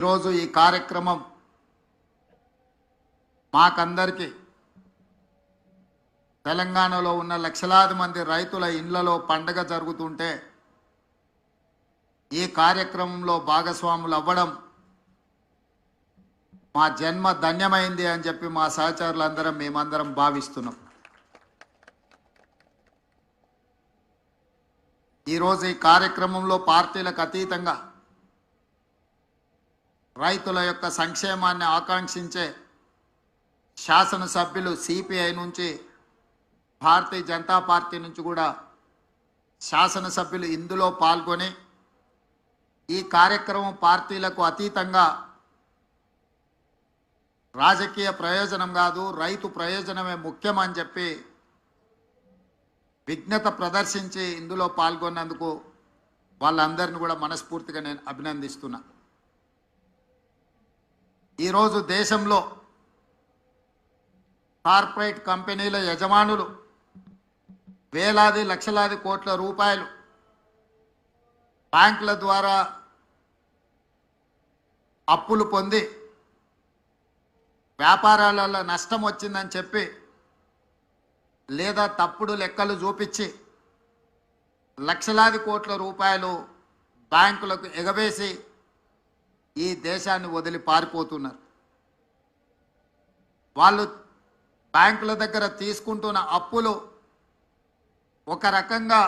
ఈరోజు ఈ కార్యక్రమం మాకందరికీ తెలంగాణలో ఉన్న లక్షలాది మంది రైతుల ఇండ్లలో పండగ జరుగుతుంటే ఈ కార్యక్రమంలో భాగస్వాములు అవ్వడం మా జన్మ ధన్యమైంది అని చెప్పి మా సహచరులందరం మేమందరం భావిస్తున్నాం. ఈరోజు ఈ కార్యక్రమంలో పార్టీలకు అతీతంగా రైతుల యొక్క సంక్షేమాన్ని ఆకాంక్షించే శాసనసభ్యులు సిపిఐ నుంచి భారతీయ జనతా పార్టీ నుంచి కూడా శాసనసభ్యులు ఇందులో పాల్గొని ఈ కార్యక్రమం పార్టీలకు అతీతంగా రాజకీయ ప్రయోజనం కాదు రైతు ప్రయోజనమే ముఖ్యమని చెప్పి విఘ్నత ప్రదర్శించి ఇందులో పాల్గొన్నందుకు వాళ్ళందరిని కూడా మనస్ఫూర్తిగా నేను అభినందిస్తున్నా. ఈరోజు దేశంలో కార్పొరేట్ కంపెనీల యజమానులు వేలాది లక్షలాది కోట్ల రూపాయలు బ్యాంకుల ద్వారా అప్పులు పొంది వ్యాపారాలలో నష్టం వచ్చిందని చెప్పి లేదా తప్పుడు లెక్కలు చూపించి లక్షలాది కోట్ల రూపాయలు బ్యాంకులకు ఎగవేసి ఈ దేశాన్ని వదిలి పారిపోతున్నారు. వాళ్ళు బ్యాంకుల దగ్గర తీసుకుంటున్న అప్పులు ఒక రకంగా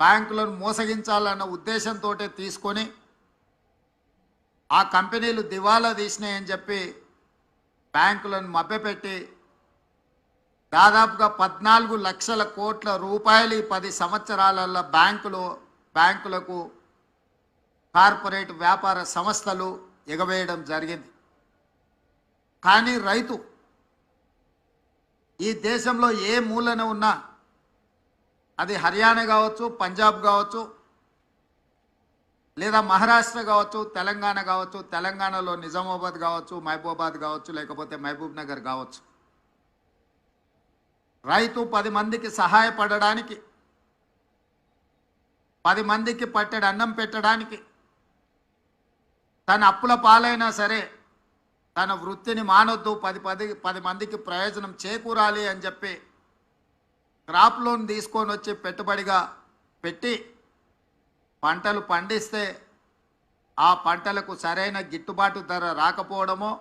బ్యాంకులను మోసగించాలన్న ఉద్దేశంతో తీసుకొని ఆ కంపెనీలు దివాలా తీసినాయని చెప్పి బ్యాంకులను మభ్యపెట్టి దాదాపుగా పద్నాలుగు లక్షల కోట్ల రూపాయలు ఈ పది సంవత్సరాలలో బ్యాంకులు బ్యాంకులకు కార్పొరేట్ వ్యాపార సంస్థలు ఎగవేయడం జరిగింది. కానీ రైతు ఈ దేశంలో ఏ మూలన ఉన్నా అది హర్యానా కావచ్చు పంజాబ్ కావచ్చు లేదా మహారాష్ట్ర కావచ్చు తెలంగాణ కావచ్చు తెలంగాణలో నిజామాబాద్ కావచ్చు మహబూబాబాద్ కావచ్చు లేకపోతే మహబూబ్ నగర్ కావచ్చు. రైతు పది మందికి సహాయపడడానికి పది మందికి పట్టెడు అన్నం పెట్టడానికి తన అప్పుల పాలైనా సరే తన వృత్తిని మానొద్దు పది పది పది మందికి ప్రయోజనం చేకూరాలి అని చెప్పి క్రాప్ లోన్ తీసుకొని వచ్చి పెట్టుబడిగా పెట్టి పంటలు పండిస్తే ఆ పంటలకు సరైన గిట్టుబాటు ధర రాకపోవడమో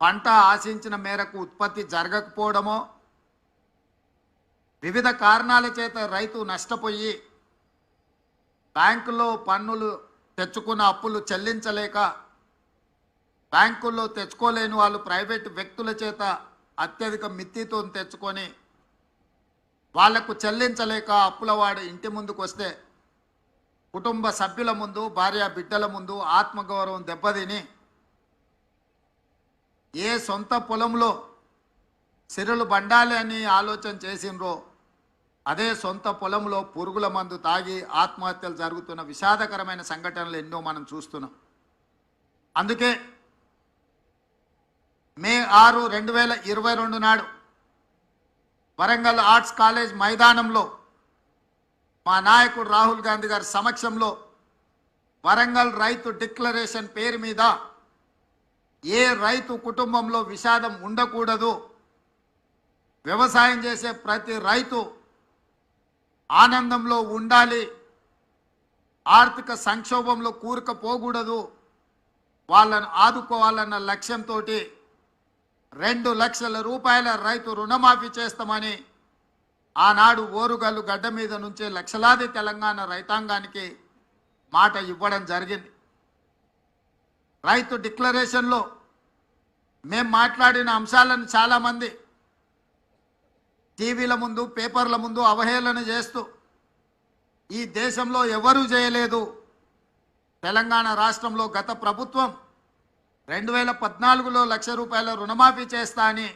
పంట ఆశించిన మేరకు ఉత్పత్తి జరగకపోవడమో వివిధ కారణాల చేత రైతు నష్టపోయి బ్యాంకులో పన్నులు తెచ్చుకున్న అప్పులు చెల్లించలేక బ్యాంకుల్లో తెచ్చుకోలేని వాళ్ళు ప్రైవేట్ వ్యక్తుల చేత అత్యధిక మిత్తితో తెచ్చుకొని వాళ్ళకు చెల్లించలేక అప్పులవాడు ఇంటి ముందుకు వస్తే కుటుంబ సభ్యుల ముందు భార్య బిడ్డల ముందు ఆత్మగౌరవం దెబ్బతిని ఏ సొంత పొలంలో సిరులు బండాలి అని ఆలోచన చేసినరో అదే సొంత పొలంలో పురుగుల మందు తాగి ఆత్మహత్యలు జరుగుతున్న విషాదకరమైన సంఘటనలు ఎన్నో మనం చూస్తున్నాం. అందుకే మే ఆరు రెండు వేల ఇరవై రెండు నాడు వరంగల్ ఆర్ట్స్ కాలేజ్ మైదానంలో మా నాయకుడు రాహుల్ గాంధీ గారి సమక్షంలో వరంగల్ రైతు డిక్లరేషన్ పేరు మీద ఏ రైతు కుటుంబంలో విషాదం ఉండకూడదు వ్యవసాయం చేసే ప్రతి రైతు ఆనందంలో ఉండాలి. ఆర్థిక సంక్షోభంలో కూరుకపోకూడదు. వాళ్ళను ఆదుకోవాలన్న లక్ష్యంతో రెండు లక్షల రూపాయల రైతు రుణమాఫీ చేస్తామని ఆనాడు ఓరుగల్లు గడ్డ మీద నుంచే లక్షలాది తెలంగాణ రైతాంగానికి మాట ఇవ్వడం జరిగింది. రైతు డిక్లరేషన్లో మేము మాట్లాడిన అంశాలను చాలామంది టీవీల ముందు పేపర్ల ముందు అవహేళన చేస్తూ ఈ దేశంలో ఎవరూ చేయలేదు. తెలంగాణ రాష్ట్రంలో గత ప్రభుత్వం రెండు వేల పద్నాలుగులో లక్ష రూపాయల రుణమాఫీ చేస్తా అని.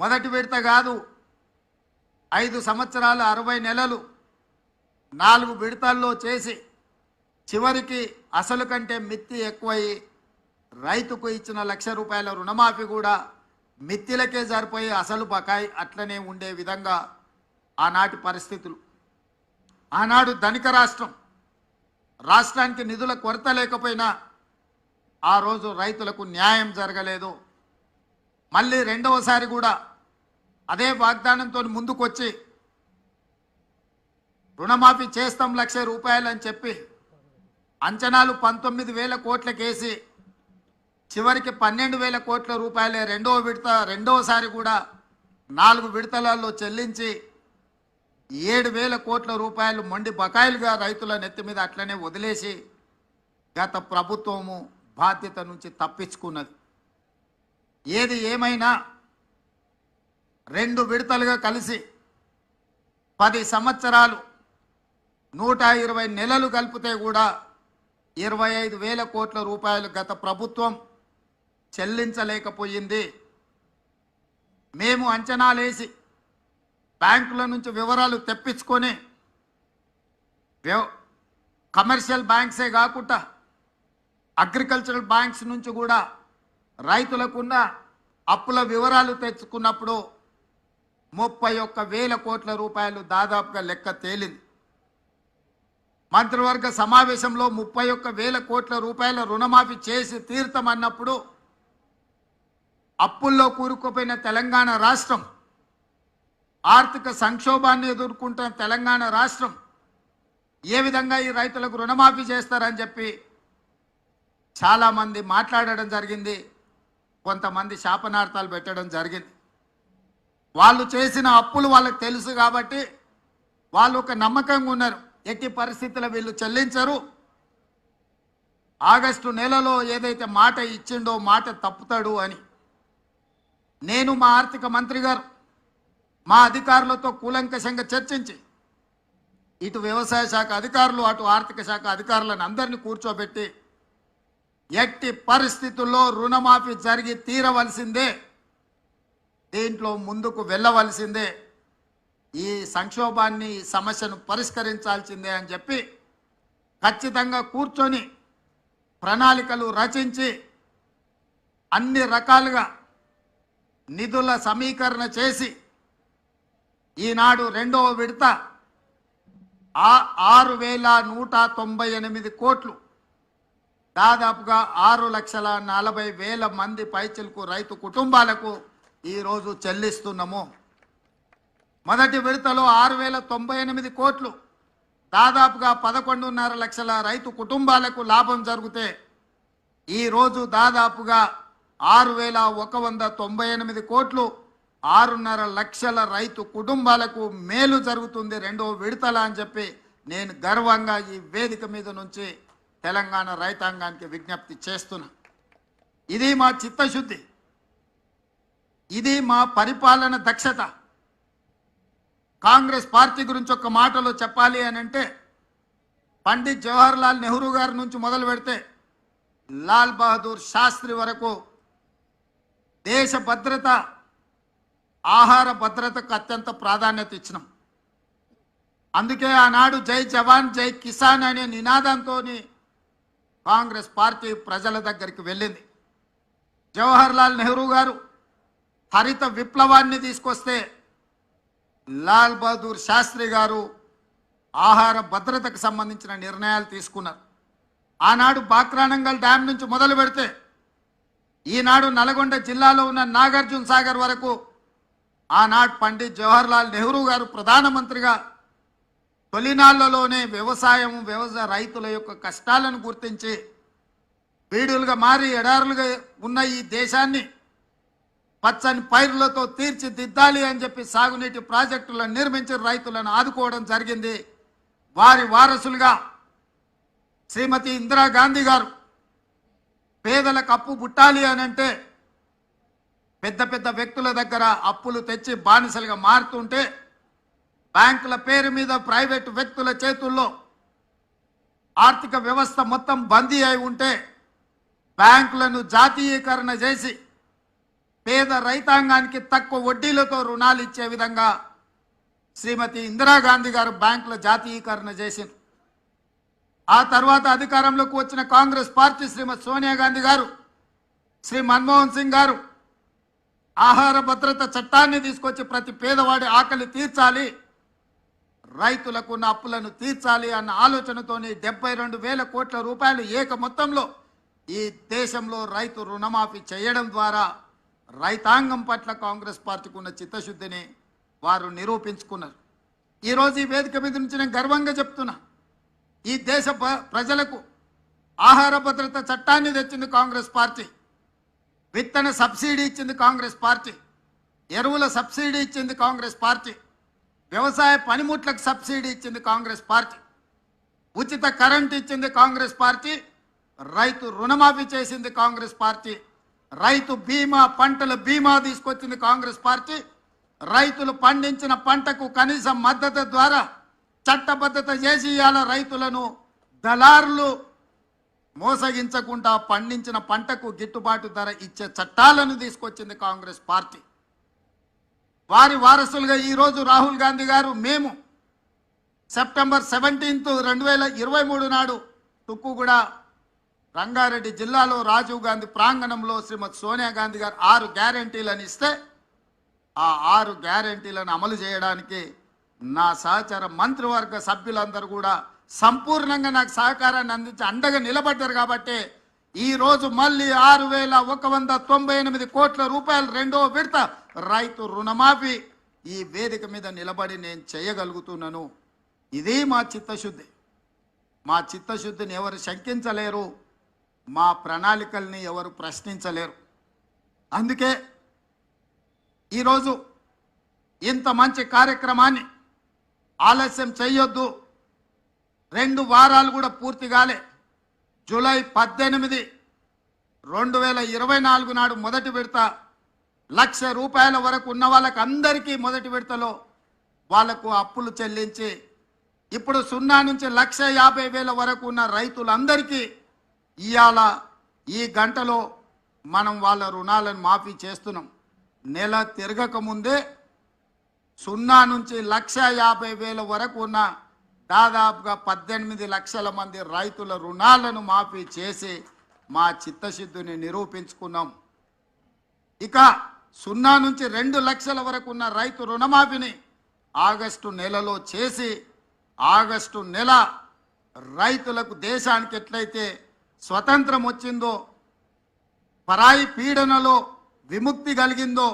మొదటి విడత కాదు ఐదు సంవత్సరాలు అరవై నెలలు నాలుగు విడతల్లో చేసి చివరికి అసలు కంటే మిత్తి ఎక్కువై రైతుకు ఇచ్చిన లక్ష రూపాయల రుణమాఫీ కూడా మిత్తిలకే సరిపోయి అసలు బకాయి అట్లనే ఉండే విధంగా ఆనాటి పరిస్థితులు. ఆనాడు ధనిక రాష్ట్రం. రాష్ట్రానికి నిధుల కొరత లేకపోయినా ఆ రోజు రైతులకు న్యాయం జరగలేదు. మళ్ళీ రెండవసారి కూడా అదే వాగ్దానంతో ముందుకొచ్చి రుణమాఫీ చేస్తాం లక్ష రూపాయలు అని చెప్పి అంచనాలు పంతొమ్మిది వేల కోట్లకేసి చివరికి పన్నెండు వేల కోట్ల రూపాయలే రెండవ విడత రెండవసారి కూడా నాలుగు విడతలలో చెల్లించి ఏడు వేల కోట్ల రూపాయలు మొండి బకాయిలుగా రైతుల నెత్తి మీద అట్లనే వదిలేసి గత ప్రభుత్వము బాధ్యత నుంచి తప్పించుకున్నది. ఏది ఏమైనా రెండు విడతలుగా కలిసి పది సంవత్సరాలు నూట ఇరవై నెలలు కలిపితే కూడా ఇరవై ఐదు వేల కోట్ల రూపాయలు గత ప్రభుత్వం చెల్లించలేకపోయింది. మేము అంచనాలేసి బ్యాంకుల నుంచి వివరాలు తెప్పించుకొని వ్యవ- కమర్షియల్ బ్యాంక్సే కాకుండా అగ్రికల్చరల్ బ్యాంక్స్ నుంచి కూడా రైతులకున్న అప్పుల వివరాలు తెచ్చుకున్నప్పుడు ముప్పై ఒక్క వేల కోట్ల రూపాయలు దాదాపుగా లెక్క తేలింది. మంత్రివర్గ సమావేశంలో ముప్పై ఒక్క వేల కోట్ల రూపాయల రుణమాఫీ చేసి తీర్థమన్నప్పుడు అప్పుల్లో కూరుకుపోయిన తెలంగాణ రాష్ట్రం ఆర్థిక సంక్షోభాన్ని ఎదుర్కొంటున్న తెలంగాణ రాష్ట్రం ఏ విధంగా ఈ రైతులకు రుణమాఫీ చేస్తారని చెప్పి చాలామంది మాట్లాడడం జరిగింది కొంతమంది శాపనార్థాలు పెట్టడం జరిగింది. వాళ్ళు చేసిన అప్పులు వాళ్ళకి తెలుసు కాబట్టి వాళ్ళు ఒక నమ్మకంగా ఉన్నారు. ఎట్టి పరిస్థితుల్లో వీళ్ళు చెల్లించరు. ఆగస్టు నెలలో ఏదైతే మాట ఇచ్చిండో మాట తప్పుతాడు అని. నేను మా ఆర్థిక మంత్రి గారు. మా అధికారులతో కూలంకషంగా చర్చించి ఇటు వ్యవసాయ శాఖ అధికారులు అటు ఆర్థిక శాఖ అధికారులను అందరినీ కూర్చోబెట్టి ఎట్టి పరిస్థితుల్లో రుణమాఫీ జరిగి తీరవలసిందే దీంట్లో ముందుకు వెళ్ళవలసిందే ఈ సంక్షోభాన్ని ఈ సమస్యను పరిష్కరించాల్సిందే అని చెప్పి ఖచ్చితంగా కూర్చొని ప్రణాళికలు రచించి అన్ని రకాలుగా నిధుల సమీకరణ చేసి ఈనాడు రెండవ విడత ఆరు వేల నూట తొంభై ఎనిమిది కోట్లు దాదాపుగా ఆరు లక్షల నలభై వేల మంది పైచలకు రైతు కుటుంబాలకు ఈరోజు చెల్లిస్తున్నాము. మొదటి విడతలో ఆరు వేల తొంభై ఎనిమిది కోట్లు దాదాపుగా పదకొండున్నర లక్షల రైతు కుటుంబాలకు లాభం జరిగితే ఈరోజు దాదాపుగా ఆరు వేల ఒక వంద తొంభై ఎనిమిది కోట్లు ఆరున్నర లక్షల రైతు కుటుంబాలకు మేలు జరుగుతుంది రెండో విడతల అని చెప్పి నేను గర్వంగా ఈ వేదిక మీద నుంచి తెలంగాణ రైతాంగానికి విజ్ఞప్తి చేస్తున్నా. ఇది మా చిత్తశుద్ధి. ఇది మా పరిపాలన దక్షత. కాంగ్రెస్ పార్టీ గురించి ఒక మాటలో చెప్పాలి అని అంటే పండిత్ జవహర్లాల్ నెహ్రూ గారి నుంచి మొదలు పెడితే లాల్ బహదూర్ శాస్త్రి వరకు దేశ భద్రత ఆహార భద్రతకు అత్యంత ప్రాధాన్యత ఇచ్చినాం. అందుకే ఆనాడు జై జవాన్ జై కిసాన్ అనే నినాదంతో కాంగ్రెస్ పార్టీ ప్రజల దగ్గరికి వెళ్ళింది. జవహర్ లాల్ నెహ్రూ గారు హరిత విప్లవాన్ని తీసుకొస్తే లాల్ బహదూర్ శాస్త్రి గారు ఆహార భద్రతకు సంబంధించిన నిర్ణయాలు తీసుకున్నారు. ఆనాడు బాక్రానంగల్ డ్యాం నుంచి మొదలు పెడితే ఈనాడు నల్గొండ జిల్లాలో ఉన్న నాగార్జున సాగర్ వరకు ఆనాడు పండిత్ జవహర్ లాల్ నెహ్రూ గారు ప్రధానమంత్రిగా తొలినాళ్ళలోనే వ్యవసాయం వ్యవసాయ రైతుల యొక్క కష్టాలను గుర్తించి వీడులుగా మారి ఎడారులుగా ఉన్న ఈ దేశాన్ని పచ్చని పైరులతో తీర్చిదిద్దాలి అని చెప్పి సాగునీటి ప్రాజెక్టులను నిర్మించి రైతులను ఆదుకోవడం జరిగింది. వారి వారసులుగా శ్రీమతి ఇందిరాగాంధీ గారు పేదలకు అప్పు పుట్టాలి అని అంటే పెద్ద పెద్ద వ్యక్తుల దగ్గర అప్పులు తెచ్చి బానిసలుగా మారుతుంటే బ్యాంకుల పేరు మీద ప్రైవేటు వ్యక్తుల చేతుల్లో ఆర్థిక వ్యవస్థ మొత్తం బందీ అయి ఉంటే బ్యాంకులను జాతీయీకరణ చేసి పేద రైతాంగానికి తక్కువ వడ్డీలతో రుణాలు ఇచ్చే విధంగా శ్రీమతి ఇందిరాగాంధీ గారు బ్యాంకుల జాతీయీకరణ చేసింది ఆ తర్వాత అధికారంలోకి వచ్చిన కాంగ్రెస్ పార్టీ శ్రీమతి సోనియా గాంధీ గారు శ్రీ మన్మోహన్ సింగ్ గారు ఆహార భద్రత చట్టాన్ని తీసుకొచ్చి ప్రతి పేదవాడి ఆకలి తీర్చాలి రైతులకు ఉన్న అప్పులను తీర్చాలి అన్న ఆలోచనతోని డెబ్బై రెండు వేల కోట్ల రూపాయలు ఏక మొత్తంలో ఈ దేశంలో రైతు రుణమాఫీ చేయడం ద్వారా రైతాంగం పట్ల కాంగ్రెస్ పార్టీకి ఉన్న చిత్తశుద్ధిని వారు నిరూపించుకున్నారు. ఈరోజు ఈ వేదిక మీద నుంచి నేను గర్వంగా చెప్తున్నా. ఈ దేశ ప్రజలకు ఆహార భద్రత చట్టాన్ని తెచ్చింది కాంగ్రెస్ పార్టీ. విత్తన సబ్సిడీ ఇచ్చింది కాంగ్రెస్ పార్టీ. ఎరువుల సబ్సిడీ ఇచ్చింది కాంగ్రెస్ పార్టీ. వ్యవసాయ పనిముట్లకు సబ్సిడీ ఇచ్చింది కాంగ్రెస్ పార్టీ. ఉచిత కరెంట్ ఇచ్చింది కాంగ్రెస్ పార్టీ. రైతు రుణమాఫీ చేసింది కాంగ్రెస్ పార్టీ. రైతు బీమా పంటల బీమా తీసుకొచ్చింది కాంగ్రెస్ పార్టీ. రైతులు పండించిన పంటకు కనీస మద్దతు ద్వారా చట్టబద్ధత చేసి ఇవాళ రైతులను దళారులు మోసగించకుండా పండించిన పంటకు గిట్టుబాటు ధర ఇచ్చే చట్టాలను తీసుకొచ్చింది కాంగ్రెస్ పార్టీ. వారి వారసులుగా ఈరోజు రాహుల్ గాంధీ గారు మేము సెప్టెంబర్ సెవెంటీన్త్ రెండు వేల ఇరవై మూడు నాడు తుక్కుగూడ రంగారెడ్డి జిల్లాలో రాజీవ్ గాంధీ ప్రాంగణంలో శ్రీమతి సోనియా గాంధీ గారు ఆరు గ్యారంటీలను ఇస్తే ఆ ఆరు గ్యారంటీలను అమలు చేయడానికి నా సహచర మంత్రివర్గ సభ్యులందరూ కూడా సంపూర్ణంగా నాకు సహకారాన్ని అందించి అండగా నిలబడ్డారు కాబట్టి ఈరోజు మళ్ళీ ఆరు వేల ఒక వంద తొంభై ఎనిమిది కోట్ల రూపాయలు రెండో విడత రైతు రుణమాఫీ ఈ వేదిక మీద నిలబడి నేను చేయగలుగుతున్నాను. ఇది మా చిత్తశుద్ధి. మా చిత్తశుద్ధిని ఎవరు శంకించలేరు మా ప్రణాళికల్ని ఎవరు ప్రశ్నించలేరు. అందుకే ఈరోజు ఇంత మంచి కార్యక్రమాన్ని ఆలస్యం చేయొద్దు రెండు వారాలు కూడా పూర్తి కాలే. జూలై పద్దెనిమిది రెండు వేల ఇరవై నాలుగు నాడు మొదటి విడత. లక్ష రూపాయల వరకు ఉన్న వాళ్ళకి అందరికీ మొదటి విడతలో వాళ్ళకు అప్పులు చెల్లించి ఇప్పుడు సున్నా నుంచి లక్ష యాభై వేల వరకు ఉన్న రైతులందరికీ ఇవాళ ఈ గంటలో మనం వాళ్ళ రుణాలను మాఫీ చేస్తున్నాం. నెల తిరగకముందే సున్నా నుంచి లక్ష యాభై వేల వరకు ఉన్న దాదాపుగా పద్దెనిమిది లక్షల మంది రైతుల రుణాలను మాఫీ చేసి మా చిత్తశుద్ధిని నిరూపించుకున్నాం. ఇక సున్నా నుంచి రెండు లక్షల వరకు ఉన్న రైతు రుణమాఫీని ఆగస్టు నెలలో చేసి ఆగస్టు నెల రైతులకు దేశానికి ఎట్లయితే స్వతంత్రం వచ్చిందో పరాయి పీడనలో విముక్తి కలిగిందో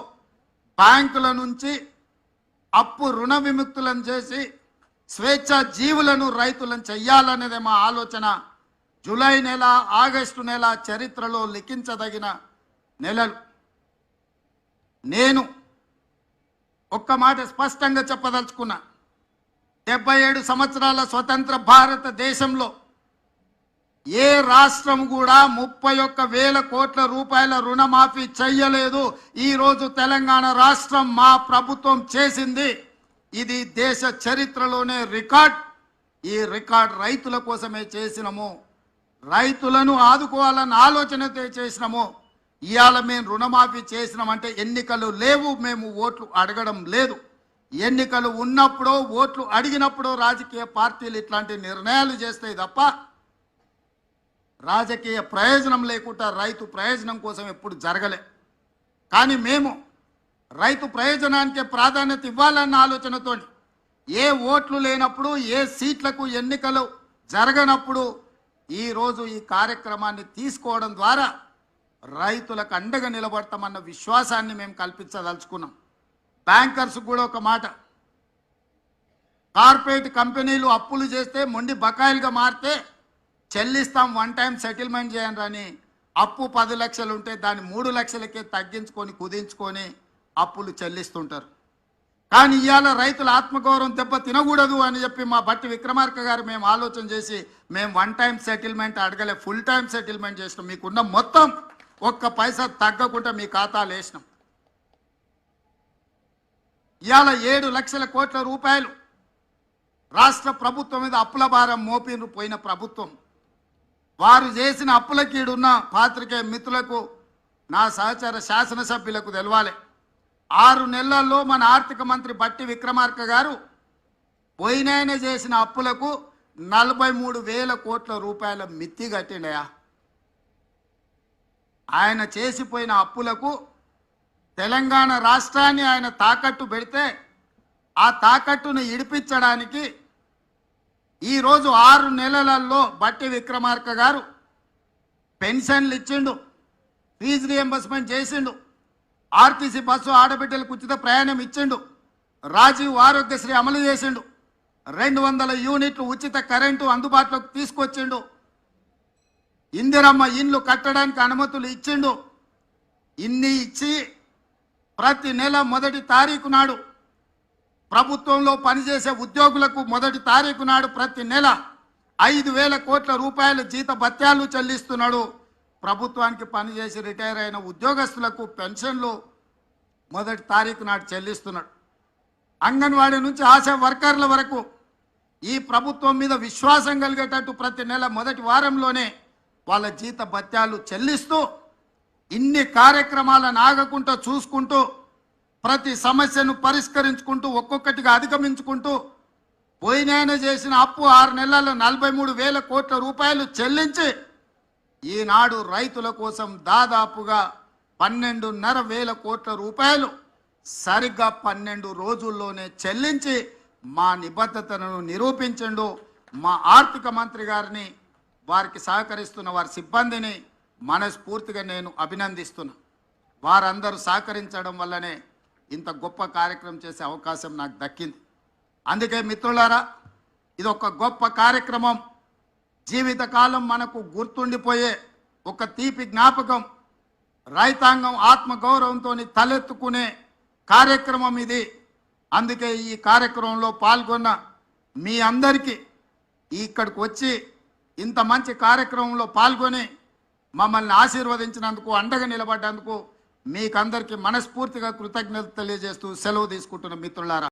బ్యాంకుల నుంచి అప్పు రుణ విముక్తులను చేసి స్వేచ్ఛ జీవులను రైతులను చెయ్యాలనేదే మా ఆలోచన. జూలై నెల ఆగస్టు నెల చరిత్రలో లిఖించదగిన నెలలు. నేను ఒక్క మాట స్పష్టంగా చెప్పదలుచుకున్నా. డెబ్బై ఏడు సంవత్సరాల స్వతంత్ర భారతదేశంలో ఏ రాష్ట్రం కూడా ముప్పై ఒక్క వేల కోట్ల రూపాయల రుణమాఫీ చెయ్యలేదు. ఈరోజు తెలంగాణ రాష్ట్రం మా ప్రభుత్వం చేసింది. ఇది దేశ చరిత్రలోనే రికార్డ్. ఈ రికార్డ్ రైతుల కోసమే చేసినము. రైతులను ఆదుకోవాలన్న ఆలోచనతో చేసినాము. ఇవాళ మేము రుణమాఫీ చేసినామంటే ఎన్నికలు లేవు. మేము ఓట్లు అడగడం లేదు. ఎన్నికలు ఉన్నప్పుడో ఓట్లు అడిగినప్పుడో రాజకీయ పార్టీలు ఇట్లాంటి నిర్ణయాలు చేస్తాయి తప్ప రాజకీయ ప్రయోజనం లేకుండా రైతు ప్రయోజనం కోసం ఎప్పుడు జరగలే. కానీ మేము రైతు ప్రయోజనానికి ప్రాధాన్యత ఇవ్వాలన్న ఆలోచనతో ఏ ఓట్లు లేనప్పుడు ఏ సీట్లకు ఎన్నికలు జరగనప్పుడు ఈరోజు ఈ కార్యక్రమాన్ని తీసుకోవడం ద్వారా రైతులకు అండగా నిలబడతామన్న విశ్వాసాన్ని మేము కల్పించదలుచుకున్నాం. బ్యాంకర్స్ కూడా ఒక మాట. కార్పొరేట్ కంపెనీలు అప్పులు చేస్తే మొండి బకాయిలుగా మారితే చెల్లిస్తాం వన్ టైం సెటిల్మెంట్ చేయండి అని. అప్పు పది లక్షలు ఉంటే దాన్ని మూడు లక్షలకే తగ్గించుకొని కుదించుకొని అప్పులు చెల్లిస్తుంటారు. కానీ ఇవాళ రైతుల ఆత్మగౌరవం దెబ్బ తినకూడదు అని చెప్పి మా బట్టి విక్రమార్క గారు మేము ఆలోచన చేసి మేము వన్ టైం సెటిల్మెంట్ అడగలే ఫుల్ టైం సెటిల్మెంట్ చేసినాం. మీకున్న మొత్తం ఒక్క పైసా తగ్గకుండా మీ ఖాతాలు వేసినాం. ఇవాళ ఏడు లక్షల కోట్ల రూపాయలు రాష్ట్ర ప్రభుత్వం మీద అప్పుల భారం మోపిన పోయిన ప్రభుత్వం. వారు చేసిన అప్పులకీడున్న పాత్రికే మిత్రులకు నా సహచర శాసనసభ్యులకు తెలవాలి. ఆరు నెలల్లో మన ఆర్థిక మంత్రి బట్టి విక్రమార్క గారు పోయినాయన చేసిన అప్పులకు నలభై మూడు వేల కోట్ల రూపాయల మిత్తి కట్టిండయా? ఆయన చేసిపోయిన అప్పులకు తెలంగాణ రాష్ట్రాన్ని ఆయన తాకట్టు పెడితే ఆ తాకట్టును ఇడిపించడానికి ఈరోజు ఆరు నెలలలో బట్టి విక్రమార్క గారు పెన్షన్లు ఇచ్చిండు ఫీజు రియంబర్స్మెంట్ చేసిండు ఆర్టీసీ బస్సు ఆడబిడ్డలకు ఉచిత ప్రయాణం ఇచ్చిండు రాజీవ్ ఆరోగ్యశ్రీ అమలు చేసిండు రెండు వందల యూనిట్లు ఉచిత కరెంటు అందుబాటులోకి తీసుకొచ్చిండు ఇందిరమ్మ ఇండ్లు కట్టడానికి అనుమతులు ఇచ్చిండు ఇన్ని ఇచ్చి ప్రతి నెల మొదటి తారీఖు నాడు ప్రభుత్వంలో పనిచేసే ఉద్యోగులకు మొదటి తారీఖు నాడు ప్రతి నెల ఐదు వేల కోట్ల రూపాయల జీత భత్యాలు చెల్లిస్తున్నాడు. ప్రభుత్వానికి పనిచేసి రిటైర్ అయిన ఉద్యోగస్తులకు పెన్షన్లు మొదటి తారీఖు నాడు చెల్లిస్తున్నాడు. అంగన్వాడీ నుంచి ఆశా వర్కర్ల వరకు ఈ ప్రభుత్వం మీద విశ్వాసం కలిగేటట్టు ప్రతి నెల మొదటి వారంలోనే వాళ్ళ జీత భత్యాలు చెల్లిస్తూ ఇన్ని కార్యక్రమాలను ఆగకుండా చూసుకుంటూ ప్రతి సమస్యను పరిష్కరించుకుంటూ ఒక్కొక్కటిగా అధిగమించుకుంటూ పోయినాయన చేసిన అప్పు ఆరు నెలల్లో నలభై మూడు వేల కోట్ల రూపాయలు చెల్లించి ఈనాడు రైతుల కోసం దాదాపుగా పన్నెండున్నర వేల కోట్ల రూపాయలు సరిగ్గా పన్నెండు రోజుల్లోనే చెల్లించి మా నిబద్ధతను నిరూపించండు. మా ఆర్థిక మంత్రి గారిని వారికి సహకరిస్తున్న వారి సిబ్బందిని మనస్ఫూర్తిగా నేను అభినందిస్తున్నా. వారందరూ సహకరించడం వల్లనే ఇంత గొప్ప కార్యక్రమం చేసే అవకాశం నాకు దక్కింది. అందుకే మిత్రులారా ఇది ఒక గొప్ప కార్యక్రమం. జీవితకాలం మనకు గుర్తుండిపోయే ఒక తీపి జ్ఞాపకం. రైతాంగం ఆత్మగౌరవంతో తలెత్తుకునే కార్యక్రమం ఇది. అందుకే ఈ కార్యక్రమంలో పాల్గొన్న మీ అందరికీ ఇక్కడికి వచ్చి ఇంత మంచి కార్యక్రమంలో పాల్గొని మమ్మల్ని ఆశీర్వదించినందుకు అండగా నిలబడ్డందుకు మీకందరికీ మనస్ఫూర్తిగా కృతజ్ఞత తెలియజేస్తూ సెలవు తీసుకుంటున్న మిత్రులారా.